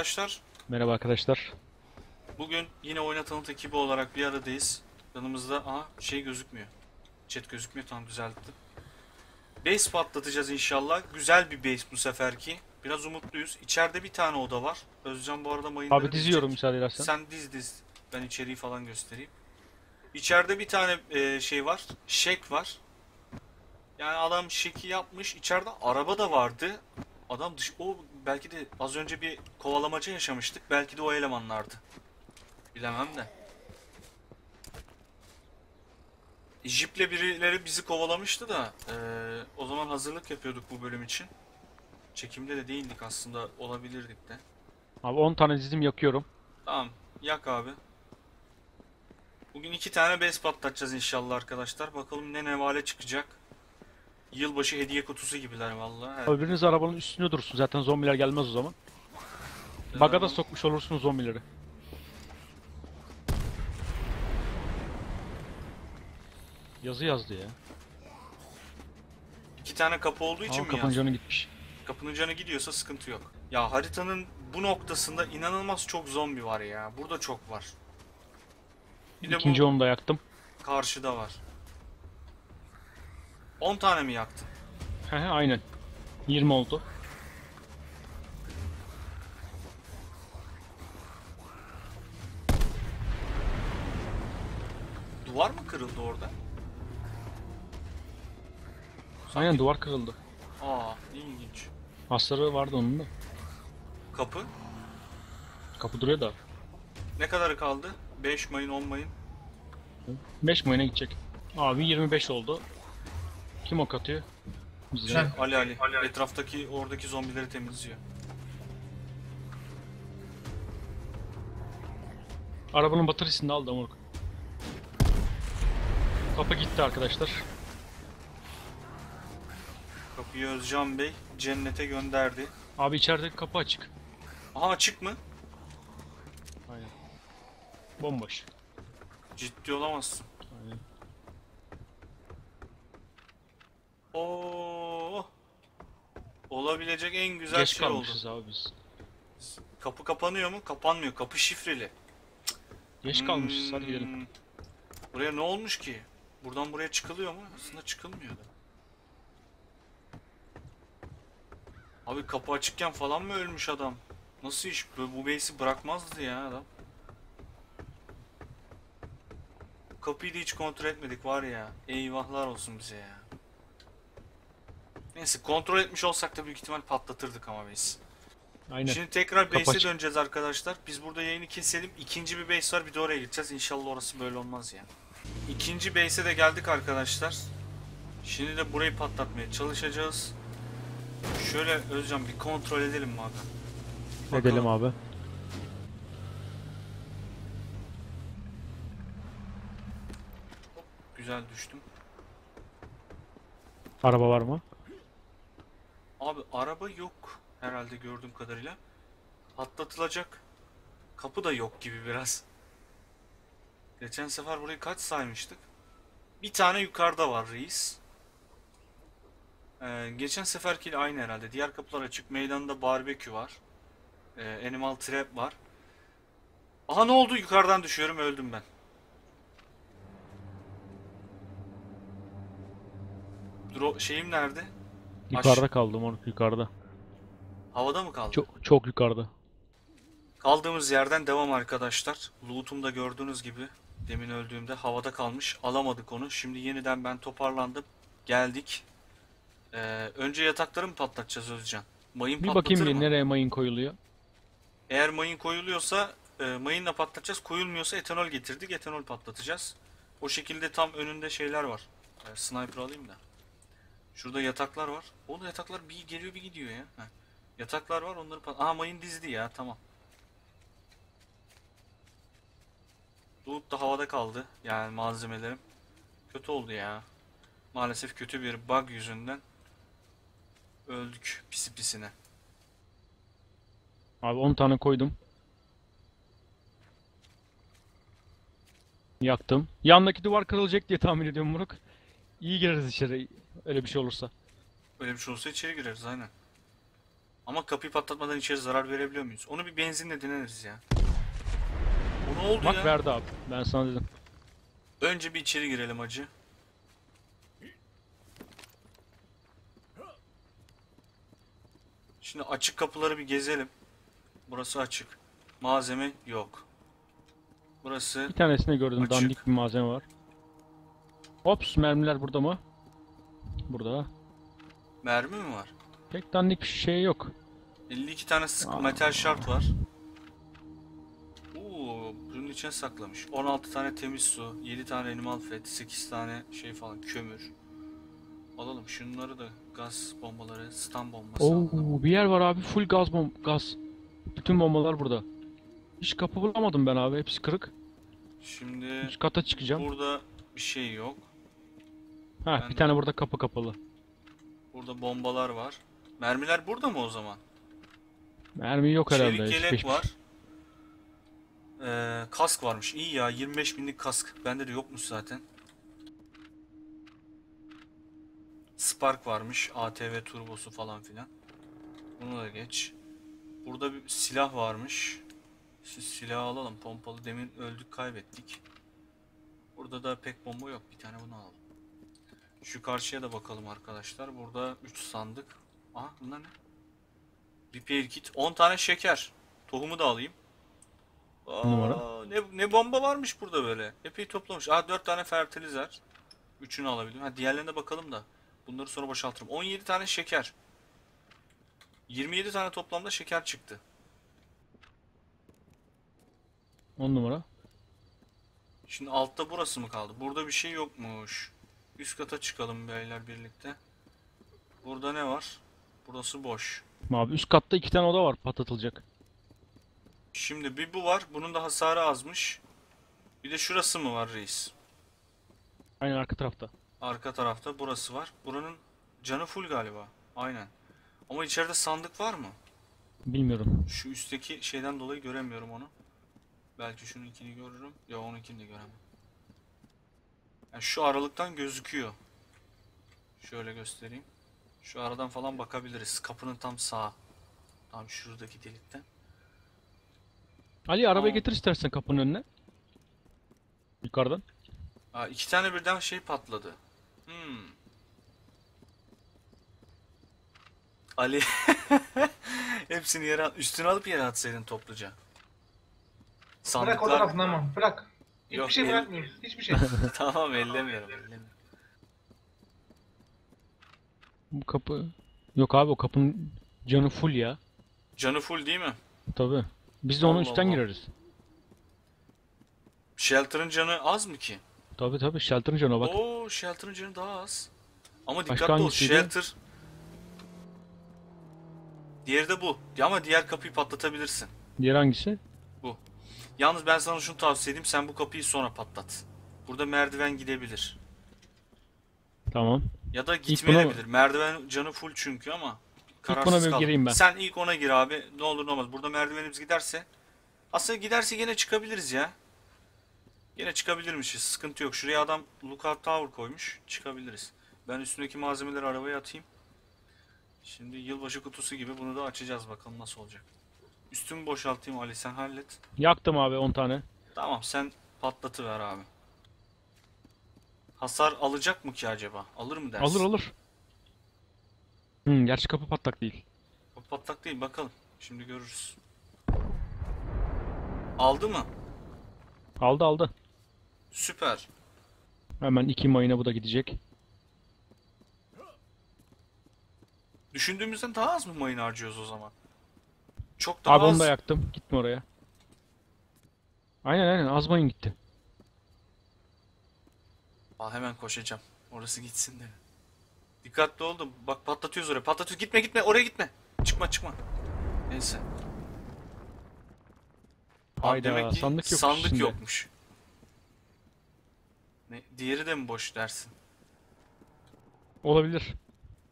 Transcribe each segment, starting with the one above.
Arkadaşlar. Merhaba arkadaşlar. Bugün yine oyuna tanıt ekibi olarak bir aradayız. Yanımızda aha şey gözükmüyor. Chat gözükmüyor tam düzeltti. Base patlatacağız inşallah. Güzel bir base bu seferki. Biraz umutluyuz. İçeride bir tane oda var. Özcan bu arada mayınları Abi diziyorum müsaade edersen. Sen diz diz. Ben içeriği falan göstereyim. İçeride bir tane e, şey var. Şek var. Yani adam şeki yapmış. İçeride araba da vardı. Adam dış o belki de az önce bir kovalamaca yaşamıştık. Belki de o elemanlardı. Bilemem de. Jiple birileri bizi kovalamıştı da e, o zaman hazırlık yapıyorduk bu bölüm için. Çekimde de değildik aslında olabilirdik de. Abi 10 tane dizim yakıyorum. Tamam. Yak abi. Bugün iki tane bez patlatacağız inşallah arkadaşlar. Bakalım ne nevale çıkacak. Yılbaşı hediye kutusu gibiler vallahi. Abi biriniz arabanın üstünde dursun. Zaten zombiler gelmez o zaman. Baga da sokmuş olursunuz zombileri. Yazı yazdı ya. İki tane kapı olduğu için Ama mi kapının yaz? canı gitmiş. Kapının canı gidiyorsa sıkıntı yok. Ya haritanın bu noktasında inanılmaz çok zombi var ya. Burada çok var. Bir de İkinci bu onu da yaktım. karşıda var. 10 tane mi he aynen. 20 oldu. Duvar mı kırıldı orada? Aynen duvar kırıldı. Aa, ne ilginç. Hasarı vardı onun da. Kapı? Kapı duruyor da. Ne kadarı kaldı? 5 mayın 10 mayın. 5 mayına gidecek. Abi 25 oldu. Kim ok atıyor? Bize. Sen. Ali Ali. Etraftaki oradaki zombileri temizliyor. Arabanın bataryasını da aldı amurk. Kapı gitti arkadaşlar. Kapıyı Özcan Bey cennete gönderdi. Abi içerideki kapı açık. Aha açık mı? Aynen. Bomboş. Ciddi olamazsın. Aynen. Oo. Olabilecek en güzel Geç şey oldu. kalmışız abi biz. Kapı kapanıyor mu? Kapanmıyor. Kapı şifreli. Geç kalmışız hadi Hmm. gidelim. Buraya ne olmuş ki? Buradan buraya çıkılıyor mu? Aslında çıkılmıyor da. Abi kapı açıkken falan mı ölmüş adam? Nasıl iş? Bu, bu base'i bırakmazdı ya adam. Kapıyı da hiç kontrol etmedik var ya. Eyvahlar olsun bize ya. Neyse kontrol etmiş olsak da büyük ihtimal patlatırdık ama base. Aynen. Şimdi tekrar base'e döneceğiz arkadaşlar. Biz burada yayını keselim. İkinci bir base var bir de oraya gideceğiz. İnşallah orası böyle olmaz ya. İkinci base'e de geldik arkadaşlar. Şimdi de burayı patlatmaya çalışacağız. Şöyle Özcan bir kontrol edelim mi abi? Bakalım. Edelim abi. Güzel düştüm. Araba var mı? Abi araba yok herhalde gördüğüm kadarıyla. Patlatılacak kapı da yok gibi biraz. Geçen sefer burayı kaç saymıştık? Bir tane yukarıda var reis. Ee, geçen seferkiyle aynı herhalde. Diğer kapılar açık. Meydanda barbekü var. Ee, animal trap var. Aha ne oldu? Yukarıdan düşüyorum öldüm ben. Dro şeyim nerede? Yukarıda kaldım onu yukarıda. Havada mı kaldı? Çok çok yukarıda. Kaldığımız yerden devam arkadaşlar. Loot'um da gördüğünüz gibi demin öldüğümde havada kalmış. Alamadık onu. Şimdi yeniden ben toparlandım. Geldik. Ee, önce yatakları mı patlatacağız Özcan? Mayın Bir bakayım bir mı? nereye mayın koyuluyor. Eğer mayın koyuluyorsa e, mayınla patlatacağız. Koyulmuyorsa etanol getirdik. Etanol patlatacağız. O şekilde tam önünde şeyler var. E, sniper alayım da. Şurada yataklar var. Oğlum yataklar bir geliyor bir gidiyor ya. Heh. Yataklar var onları pat... Aha mayın dizdi ya tamam. Loot da havada kaldı. Yani malzemelerim. Kötü oldu ya. Maalesef kötü bir bug yüzünden öldük pisi pisine. Abi 10 tane koydum. Yaktım. Yandaki duvar kırılacak diye tahmin ediyorum Muruk. İyi gireriz içeri öyle bir şey olursa. Öyle bir şey olsa içeri gireriz aynen. Ama kapıyı patlatmadan içeri zarar verebiliyor muyuz? Onu bir benzinle deneriz ya. O ne oldu Bak ya? verdi abi. Ben sana dedim. Önce bir içeri girelim acı. Şimdi açık kapıları bir gezelim. Burası açık. Malzeme yok. Burası Bir tanesini gördüm. Açık. Dandik bir malzeme var. Ops mermiler burada mı? Burada. mermi mi var? Pek dandik bir şey yok. 52 tane sık Aa. metal şart var. Oo, bunun içine saklamış. 16 tane temiz su, 7 tane animal fat, 8 tane şey falan kömür. Alalım şunları da gaz bombaları, stun bombası alalım. Oo bir yer var abi full gaz bom gaz. Bütün bombalar burada. Hiç kapı bulamadım ben abi. Hepsi kırık. Şimdi Üst kata çıkacağım. burada bir şey yok. Ha ben bir de- tane burada kapı kapalı. Burada bombalar var. Mermiler burada mı o zaman? Mermi yok herhalde. Çelik yelek geçmiş. var. Ee, kask varmış. İyi ya 25 binlik kask. Bende de yokmuş zaten. Spark varmış. ATV turbosu falan filan. Bunu da geç. Burada bir silah varmış. Şu silahı alalım. Pompalı demin öldük kaybettik. Burada da pek bomba yok. Bir tane bunu alalım. Şu karşıya da bakalım arkadaşlar. Burada 3 sandık. Aha bunlar ne? Repair kit. 10 tane şeker. Tohumu da alayım. Aa, Numara. Ne, ne bomba varmış burada böyle. Epey toplamış. Aa 4 tane fertilizer. Üçünü alabildim. Ha diğerlerine bakalım da. Bunları sonra boşaltırım. 17 tane şeker. 27 tane toplamda şeker çıktı. 10 numara. Şimdi altta burası mı kaldı? Burada bir şey yokmuş. Üst kata çıkalım beyler birlikte. Burada ne var? Burası boş. Abi üst katta iki tane oda var patlatılacak. Şimdi bir bu var. Bunun da hasarı azmış. Bir de şurası mı var reis? Aynen arka tarafta. Arka tarafta burası var. Buranın canı full galiba. Aynen. Ama içeride sandık var mı? Bilmiyorum. Şu üstteki şeyden dolayı göremiyorum onu. Belki şununkini görürüm. Ya onunkini de göremem. Yani şu aralıktan gözüküyor. Şöyle göstereyim. Şu aradan falan bakabiliriz. Kapının tam sağı. Tam şuradaki delikten. Ali arabayı Tamam. getir istersen kapının önüne. Yukarıdan. Aa, iki tane birden şey patladı. Hmm. Ali hepsini yere üstüne alıp yere atsaydın topluca. Bırak o Sandıklar tarafını ama bırak. Hiçbir Yok, şey el- bırakmıyoruz. Hiçbir şey. tamam ellemiyorum ellemiyorum. Bu kapı. Yok abi o kapının canı full ya. Canı full değil mi? Tabii. Biz de onun Allah üstten Allah. gireriz. Shelter'ın canı az mı ki? Tabii tabii shelter'ın canı bak. Oo Shelter'ın canı daha az. Ama Başka dikkatli ol hangisiydi? Shelter. Diğeri de bu. Ama diğer kapıyı patlatabilirsin. Diğer hangisi? Yalnız ben sana şunu tavsiye edeyim. Sen bu kapıyı sonra patlat. Burada merdiven gidebilir. Tamam. Ya da buna gitmeyebilir. Merdiven canı full çünkü ama kararsız buna bir kaldım. gireyim ben. Sen ilk ona gir abi. Ne olur ne olmaz. Burada merdivenimiz giderse aslında giderse yine çıkabiliriz ya. Yine çıkabilirmişiz. Sıkıntı yok. Şuraya adam lookout tower koymuş. Çıkabiliriz. Ben üstündeki malzemeleri arabaya atayım. Şimdi yılbaşı kutusu gibi bunu da açacağız bakalım nasıl olacak. Üstümü boşaltayım Ali sen hallet. Yaktım abi 10 tane. Tamam sen patlatıver abi. Hasar alacak mı ki acaba? Alır mı dersin? Alır alır. Hmm, gerçi kapı patlak değil. O patlak değil bakalım. Şimdi görürüz. Aldı mı? Aldı aldı. Süper. Hemen 2 mayına bu da gidecek. Düşündüğümüzden daha az mı mayın harcıyoruz o zaman? Çok daha Abi onu az. da yaktım. Gitme oraya. Aynen aynen az mayın gitti. Aa, hemen koşacağım. Orası gitsin de. Dikkatli oldum. Bak patlatıyoruz oraya. Patlatıyoruz. Gitme gitme. Oraya gitme. Çıkma çıkma. Neyse. Abi Hayda demek ki sandık yok sandık içinde. yokmuş. Ne, diğeri de mi boş dersin? Olabilir.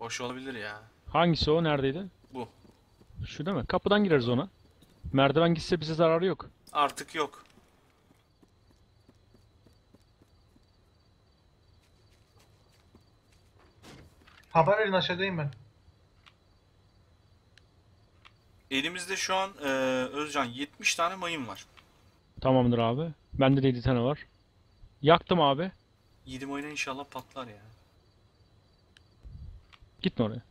Boş olabilir ya. Hangisi o? Neredeydi? Bu. Şu değil mi? Kapıdan gireriz ona. Merdiven gitse bize zararı yok. Artık yok. Haber verin aşağıdayım ben. Elimizde şu an e, Özcan 70 tane mayın var. Tamamdır abi. Bende de 7 tane var. Yaktım abi. 7 mayına inşallah patlar ya. Gitme oraya.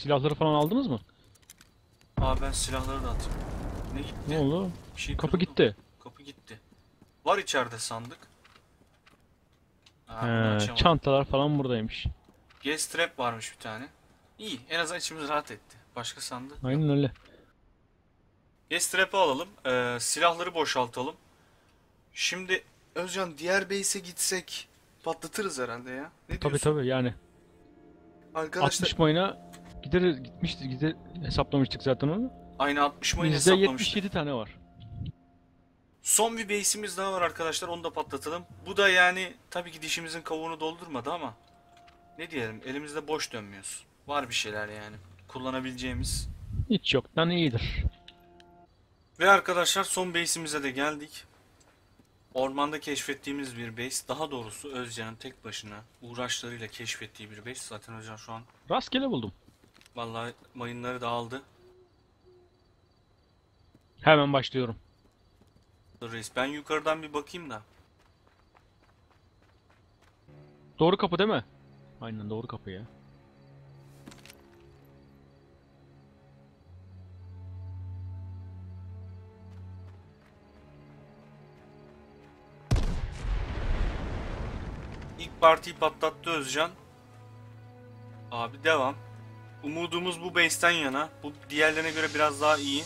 Silahları falan aldınız mı? Aa ben silahları da atayım. Ne gitti? Ne oldu? Bir şey Kapı kırıldı. gitti. Kapı gitti. Var içeride sandık. Aa, bunu He, açamadım. çantalar falan buradaymış. Gas trap varmış bir tane. İyi. En azından içimiz rahat etti. Başka sandık. Aynen öyle. Gas trap'ı alalım. Ee, silahları boşaltalım. Şimdi Özcan diğer base'e gitsek patlatırız herhalde ya. Ne Tabi diyorsun? tabi yani. Arkadaşlar 60 mayına gider gitmişti gider hesaplamıştık zaten onu. aynı 60 mayın Bizde hesaplamıştık. 77 tane var. Son bir base'imiz daha var arkadaşlar. Onu da patlatalım. Bu da yani tabii ki dişimizin kavuğunu doldurmadı ama ne diyelim elimizde boş dönmüyoruz. Var bir şeyler yani. Kullanabileceğimiz. Hiç yoktan iyidir. Ve arkadaşlar son base'imize de geldik. Ormanda keşfettiğimiz bir base. Daha doğrusu Özcan'ın tek başına uğraşlarıyla keşfettiği bir base. Zaten Özcan şu an Rastgele buldum. Vallahi mayınları da aldı. Hemen başlıyorum. Dur Reis ben yukarıdan bir bakayım da. Doğru kapı değil mi? Aynen doğru kapı ya. İlk partiyi patlattı Özcan. Abi devam. Umudumuz bu base'ten yana. Bu diğerlerine göre biraz daha iyi.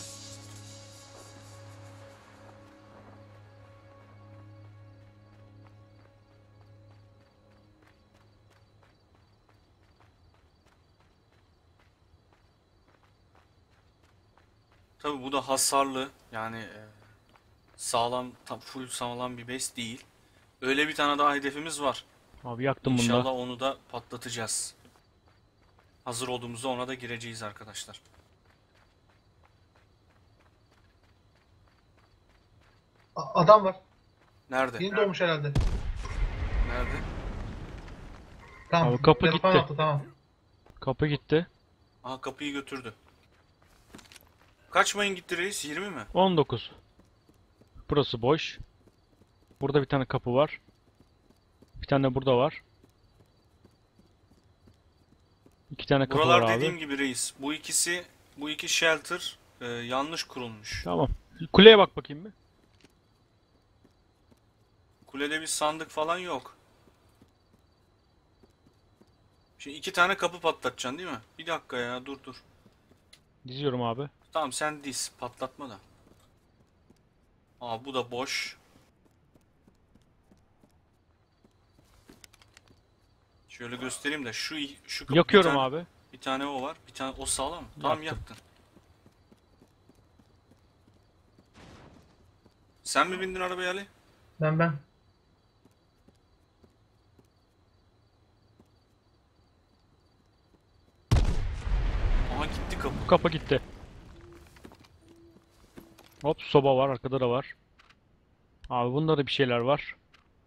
Tabi bu da hasarlı. Yani e, sağlam, tam full sağlam bir base değil. Öyle bir tane daha hedefimiz var. Abi yaktım bunu İnşallah da. onu da patlatacağız. Hazır olduğumuzda ona da gireceğiz arkadaşlar. A- adam var. Nerede? Yeni doğmuş herhalde. Nerede? Tamam. Abi kapı telefon gitti. attı, tamam. Kapı gitti. Aha kapıyı götürdü. Kaç mayın gitti reis? 20 mi? 19. Burası boş. Burada bir tane kapı var. Bir tane de burada var. İki tane kapı Buralar var abi. dediğim gibi reis. Bu ikisi, bu iki shelter e, yanlış kurulmuş. Tamam. Kuleye bak bakayım bir. Kulede bir sandık falan yok. Şimdi iki tane kapı patlatacaksın değil mi? Bir dakika ya dur dur. Diziyorum abi. Tamam sen diz patlatma da. Aa bu da boş. Şöyle göstereyim de şu şu kapı Yakıyorum bir tane, abi. Bir tane o var. Bir tane o sağlam mı? Tamam Yaktım. yaktın. Sen mi bindin arabaya Ali? Ben ben. Aha gitti kapı. Bu kapı gitti. Hop soba var arkada da var. Abi bunda da bir şeyler var.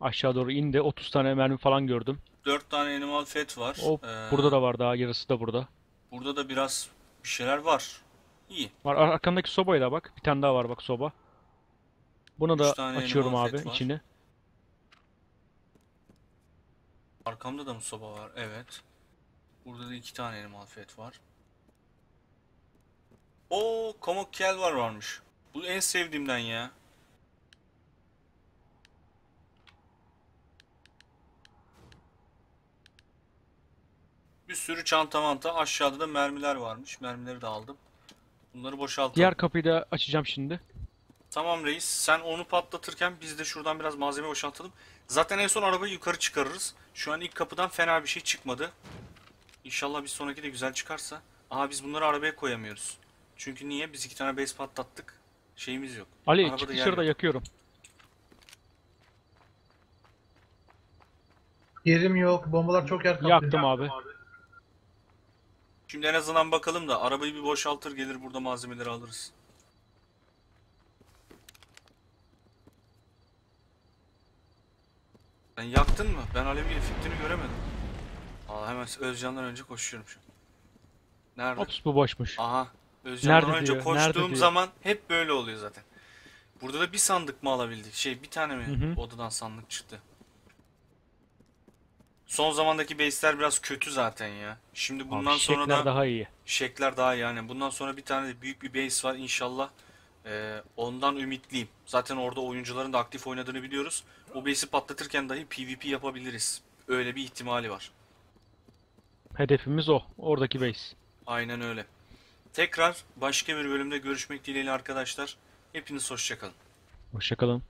Aşağı doğru indi. 30 tane mermi falan gördüm. 4 tane animal fat var. Hop Ee, burada da var daha yarısı da burada. Burada da biraz bir şeyler var. İyi. Var ar- arkandaki sobaya da bak. Bir tane daha var bak soba. Bunu Üç da açıyorum abi var. içini. Arkamda da mı soba var? Evet. Burada da iki tane animal fat var. O Komok Kel var varmış. Bu en sevdiğimden ya. Bir sürü çanta manta. Aşağıda da mermiler varmış. Mermileri de aldım. Bunları boşaltalım. Diğer kapıyı da açacağım şimdi. Tamam reis. Sen onu patlatırken biz de şuradan biraz malzeme boşaltalım. Zaten en son arabayı yukarı çıkarırız. Şu an ilk kapıdan fena bir şey çıkmadı. İnşallah bir sonraki de güzel çıkarsa. Aha biz bunları arabaya koyamıyoruz. Çünkü niye? Biz iki tane base patlattık. Şeyimiz yok. Ali Arabada çık dışarıda yakıyorum. Yerim yok. Bombalar çok yer kaplıyor. Yaktım abi. Şimdi en azından bakalım da arabayı bir boşaltır gelir burada malzemeleri alırız. Sen yaktın mı? Ben alevi efektini göremedim. Aa, hemen Özcan'dan önce koşuyorum şu an. Nerede? Ops bu boşmuş. Aha. Özcan'dan Nerede önce diyor, koştuğum zaman hep böyle oluyor zaten. Burada da bir sandık mı alabildik? Şey bir tane mi Hı hı. odadan sandık çıktı? Son zamandaki base'ler biraz kötü zaten ya. Şimdi bundan Abi, sonra da daha iyi. Şekler daha iyi yani. Bundan sonra bir tane de büyük bir base var inşallah. Ee, ondan ümitliyim. Zaten orada oyuncuların da aktif oynadığını biliyoruz. O base'i patlatırken dahi PvP yapabiliriz. Öyle bir ihtimali var. Hedefimiz o. Oradaki base. Aynen öyle. Tekrar başka bir bölümde görüşmek dileğiyle arkadaşlar. Hepiniz hoşçakalın. Hoşçakalın.